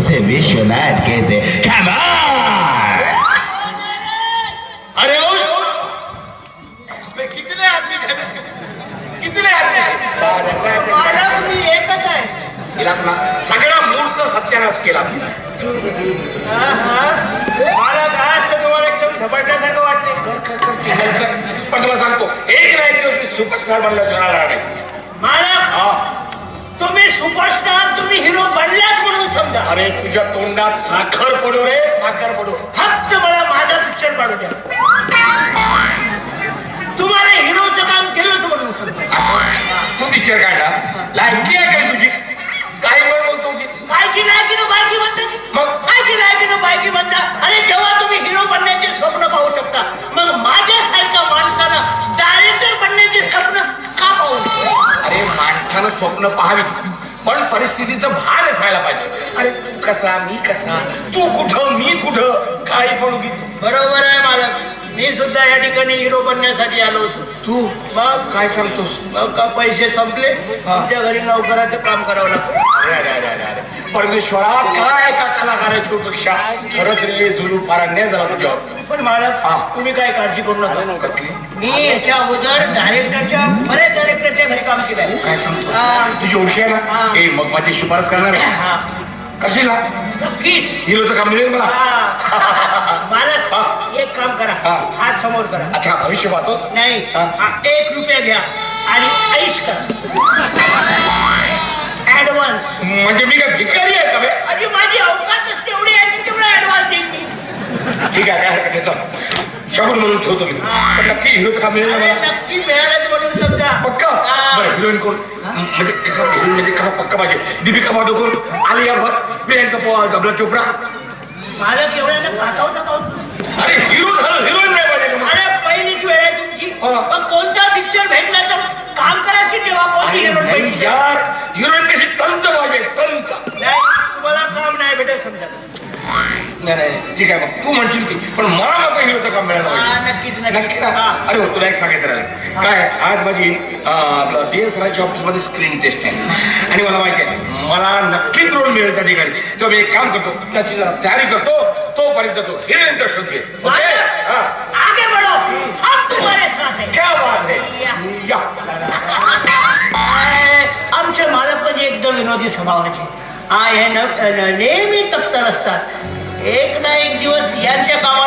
उसे विश्वनाथ कहते अरे कितने आदमी कितने आदमी एकच आहे तिला सगळा मूर्त सत्यानाश केला. वाटते पण तुला सांगतो एक ना एक दिवस मी सुपरस्टार बनला जाणार नाही तुम्ही सुपरस्टार तुम्ही हिरो बनलाच म्हणून समजा. अरे तुझ्या तोंडात साखर पडू रे. साखर पडू. फक्त मला माझा पिक्चर काढू द्या. तुम्हाला हिरोचं काम केलंच म्हणून समजा. असं? तू पिक्चर काढला. लायकी आहे काय तुझी? पाहावी पण परिस्थितीचं भान असायला पाहिजे. अरे तू कसा मी कसा? तू कुठं मी कुठं? काही पण उगीच. बरोबर आहे मालक. मी सुद्धा या ठिकाणी हिरो बनण्यासाठी आलो होतो. तू? मग? काय सांगतोस? मग का पैसे संपले? तुमच्या घरी नोकराचं काम करावं लागतं. अरे अरे अरे अरे अरे. परमेश्वरा काय एका कलाकाराची पेक्षा खरंच रे जुलू फार अन्याय झाला तुझ्यावर. पण मालक. तुम्ही काय काळजी करू नका. कसली? मी याच्या अगोदर डायरेक्टरच्या बरेच डायरेक्टरच्या घरी काम केलं काय सांगतो हा. तुझी ओळखी आहे. ना ए मग माझी शिफारस करणार. करशील ना नक्कीच हिरोचं काम मिळेल मला. मालक हा. एक काम करा. हात समोर करा अच्छा भविष्य पाहतोस नाही एक रुपया घ्या आणि ऐश करा ऍडव्हान्स म्हणजे मी काय भिकारी आहे का? अरे माझी अवकाशच तेवढी आहे की तेवढा ऍडव्हान्स देईन मी ठीक आहे काय हरकत नाही चल शगुन म्हणून ठेवतो मी. पण नक्की हिरोचं काम मिळेल ना मला? नक्की मिळालंच म्हणून समजा. पक्का. बरं हिरोईन कोण? म्हणजे कसा हिरोईन म्हणजे कसा पक्का पाहिजे? दीपिका पादुकोण आलिया भट प्रियंका पवार डबला चोपडा मालक एवढ्यानं काकावता कावता अरे हिरो झालं हिरोईन नाही पाहिजे का? अरे पहिलीच वेळ आहे तुमची. हा. मग कोणता पिक्चर भेटण्याचं काम करायची तेव्हा कोणती अरे नाही? यार हिरोईन कशी तंच पाहिजे तंच. नाही तुम्हाला काम नाही भेटत समजा. नाही नाही. ठीक आहे मग तू म्हणशील की पण मला मात्र हिरोचं काम मिळालं पाहिजे नक्कीच नक्की ना. अरे हो तुला एक सांगायचं राहिलं. काय आज माझी डी एस ऑफिसमध्ये स्क्रीन टेस्ट आहे. आणि मला माहिती आहे मला नक्कीच रोल मिळेल त्या ठिकाणी. तेव्हा मी एक काम करतो त्याची जरा तयारी करतो तोपर्यंत तो हिरोईनचा शोध घे. ओके? हा. आगे बढ़ो. हम तुम्हारे साथ हैं. क्या बात है? या. आमचे मालक म्हणजे एकदम विनोदी स्वभावाचे. आय हे न- नेहमी तप्तर असतात एक ना एक दिवस यांच्या कामात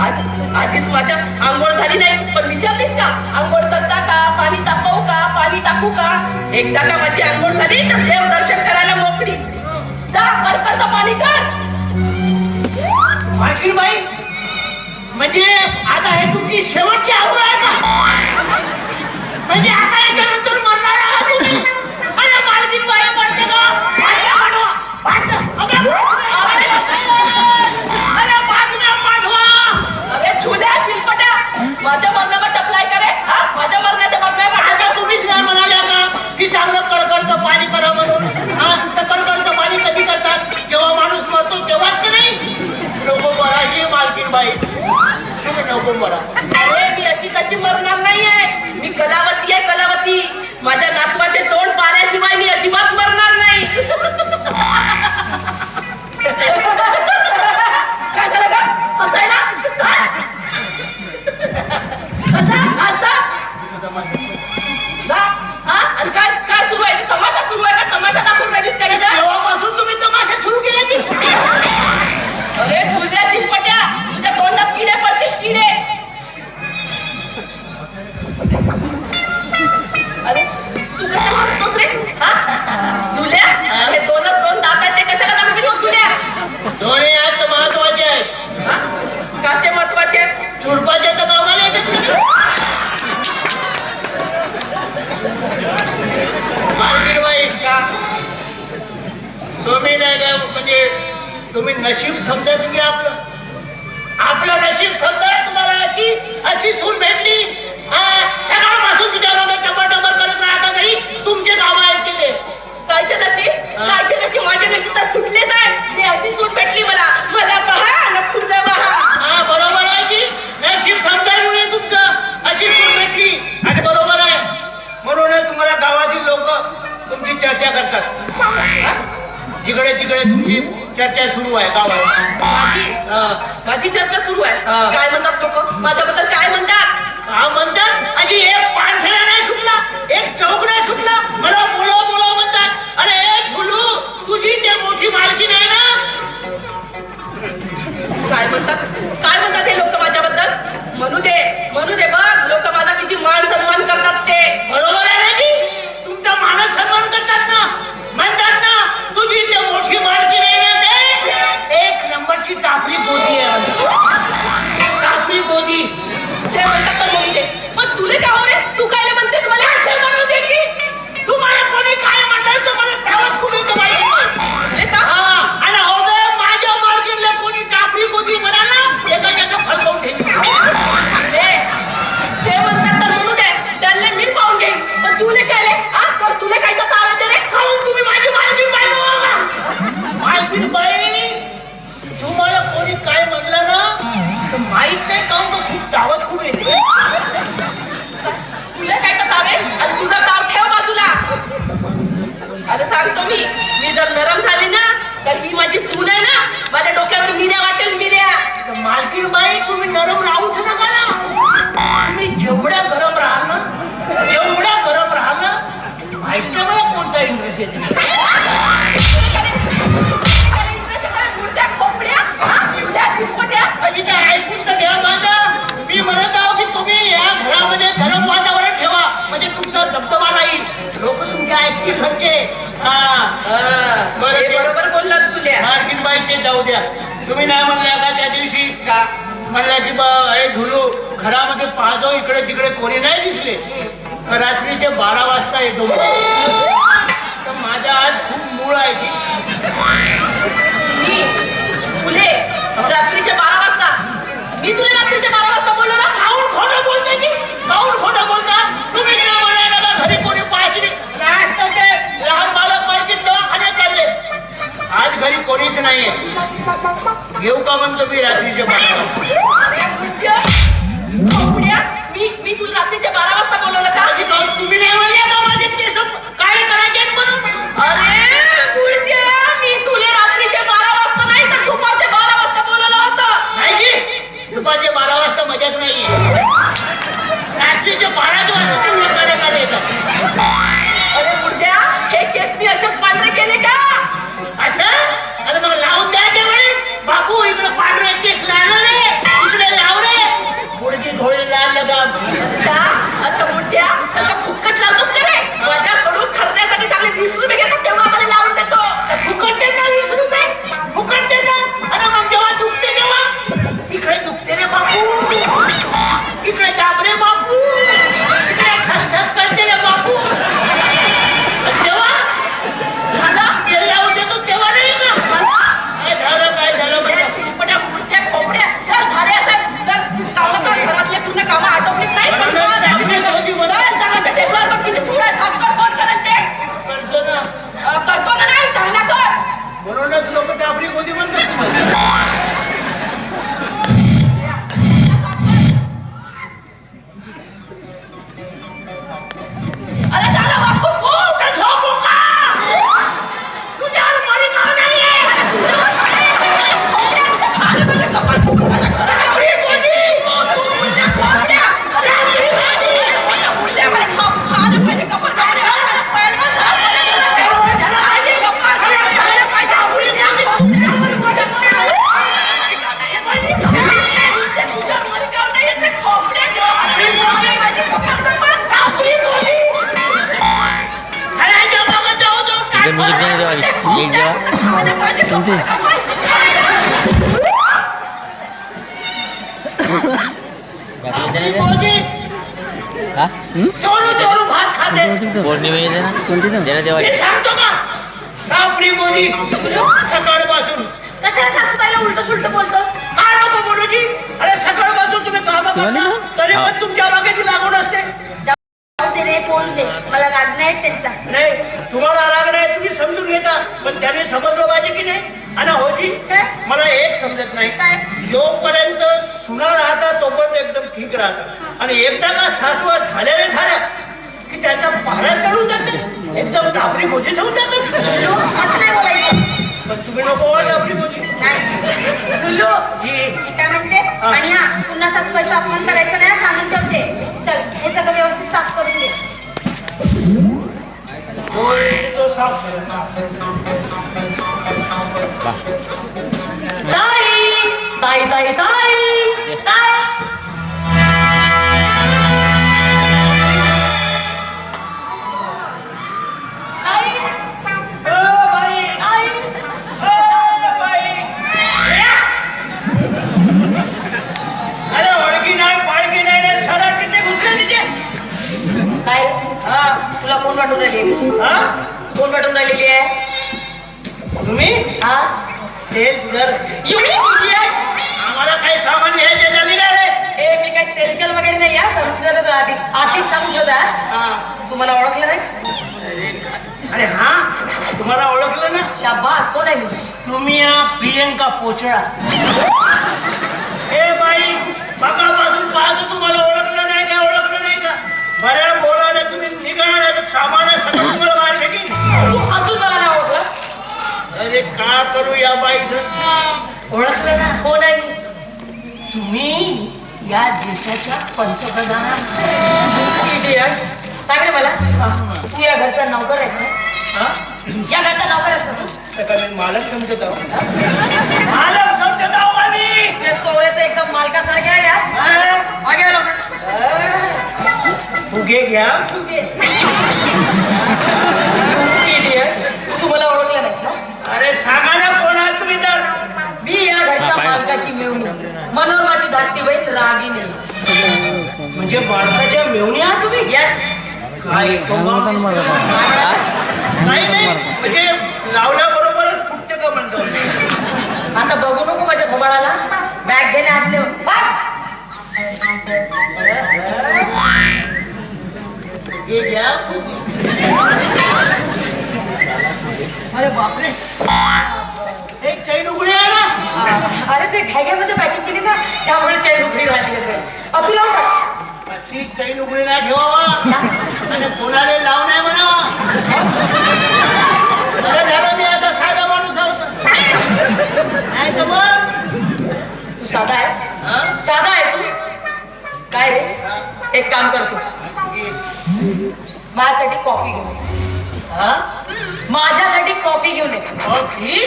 आधीच माझ्या आंघोळ झाली नाही पण विचारलीस का? आंघोळ करता का? पाणी तापवू का? पाणी टाकू का? एकदा का माझी आंघोळ झाली तर देव दर्शन करायला मोकळी. जा पाणी कर. बाई म्हणजे आता हे तुमची शेवटची आंघोळ आहे का? म्हणजे आता याच्यानंतर मरणार आहात तुम्ही? अरे मालकीन बाई का? पाठवा मरा. अरे मी अशी तशी मरणार नाहीये? मी कलावती आहे कलावती. माझ्या नात चर्चा सुरू आहे का माझी चर्चा सुरू आहे? काय म्हणतात लोक? माझ्याबद्दल काय म्हणतात? हा म्हणतात. आणि एक पांढरा नाही सुटला एक चौक नाही सुटला. मला बोलो बोलो म्हणतात. अरे ए, झुलू तुझी ते मोठी मालकी आहे ना? काय म्हणतात? काय म्हणतात हे लोक माझ्याबद्दल? म्हणू दे म्हणू दे बघ. लोक माझा किती मान सन्मान करतात ते. बरोबर आहे हा. हे. बरोबर बोललात चुल्या. मार्किन बाई ते जाऊ द्या. तुम्ही नाही म्हणल्या का त्या दिवशी? का? म्हणल्या की हे झुलू घरामध्ये पाहतो इकडे तिकडे कोणी नाही दिसले. रात्रीचे बारा वाजता येतो. तर माझा आज खूप मूळ आहे की मी? फुले रात्रीचे बारा वाजता? मी तुला रात्रीचे बारा घरी कोणीच नाहीये. घेऊ का म्हणतो मी रात्रीचे बारा वाजता? मी मी तुला रात्रीचे बारा वाजता बोलूजी अरे सकाळपासून तुम्ही काम करता तरी पण तुमच्या मागे लागून असते दे रे बोलू दे. मला राग नाही त्यांचा. नाही तुम्हाला राग नाही तुम्ही समजून घेता. पण त्याने समजलं पाहिजे की नाही? आणि होजी काय? मला एक समजत नाही. काय? जोपर्यंत सुना राहतात तोपर्यंत एकदम ठीक राहतात आणि एकदा का सासवा झालेल्या झाल्या की त्याच्या पहाड्या चढून जाते. एकदम टापरी गोजीच होऊन जातात असं नाही बोलायचं. पण तुम्ही नको हो टापरी गोजी. नाही. काय म्हणते? आणि हा पुन्हा सासूबाईचा अपमान करायचा नाही सांगून ठेवते. चल. साफ करून दे तो साफ करा, साफ ताई ताई ताई ताई ताई काय हा. तुला कोण वाटून राहिली हा? कोण वाटून राहिलेली आहे? तुम्ही? हा? सेल्स घर. एवढी आहे? आम्हाला काही सामान घ्यायचे नाही रे. ए मी काय सेल्सगर्ल वगैरे नाही या समजलं तर आधीच आधीच ठेवता हा. तुम्हाला ओळखलं नाहीस अरे हा? तुम्हाला ओळखलं ना? शाबास कोण आहे तुम्ही या प्रियंका पोचळा. ए बाई मगापासून पाहतो तुम्हाला ओळखलं नाही का ओळखलं नाही का बऱ्या बोलायला तुम्ही निघाला सामान आहे, सगळं फेकीन तू अजून मला नाही ओळखलं. अरे का करू या बाईचं? ओळखलं ना? आहे मी तुम्ही या देशाच्या पंतप्रधान Idiot. सांग रे मला. तू या घरचा नौकर आहेस ना? या घरचा नौकर आहेस ना तू? सकाळी मालक समजत आहो मालक समजत आहो का कोवळे तर एकदम मालकासारखे आहे यार. हा? मागे आलो. का? फुगे घ्या. फुगे. Idiot. तू मला ओळखलं नाहीस ना? अरे सांगा ना कोण आहात तुम्ही तर? मी या घरच्या मालकाची मेवणी. मनोरमाची धाकटी बहीण रागिनी म्हणजे बाळकाच्या मेवणी आहात तुम्ही? येस काय. नाही नाही. म्हणजे लावल्याबरोबरच फुटते का म्हणतो. आता बघू नको माझ्या थोबाडाला. बॅग घेणे हात देऊन घ्या अरे बापरे. एक चैन उघडी आहे ना? अरे ते घाग्यामध्ये पॅकिंग केली ना त्यामुळे चैन उघडी राहते असेल. अ, तू लावून टाक. अशी चैन उघडी नाही ठेवावा. आणि कोणाला लाव नाही म्हणावा. बरं झालं मी आता साधा माणूस आहोत. नाही तर मग? तू साधा आहेस? हा? साधा आहे तू? काय रे? एक काम कर तू. माझ्यासाठी कॉफी घेऊन ये. माझ्यासाठी कॉफी घेऊन ये. कॉफी?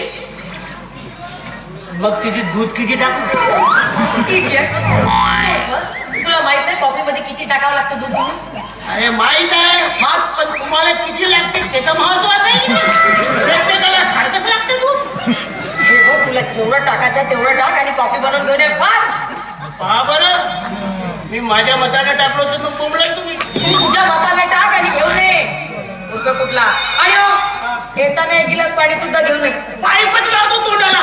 मग तिची दूध किती टाकू? Idiot. तुला माहीत नाही कॉफी मध्ये किती टाकावं लागतं दूध म्हणून? अरे माहीत आहे. मग पण तुम्हाला किती लागते त्याचं महत्वाचं आहे. प्रत्येकाला सारखंच लागते दूध. हे बघ तुला जेवढं टाकायचं तेवढं टाक आणि कॉफी बनवून घेऊन ये. फास्ट पहा बरं. मी माझ्या मताने टाकलो तर मग बोंबलं तुम्ही तुझ्या मताने टाक आणि घेऊन ये कुठं कुठला? आणि येताना एक गिलास पाणी सुद्धा घेऊन ये पाईपच लावतो तोंडाला.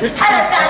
अरे जाना अरे जाना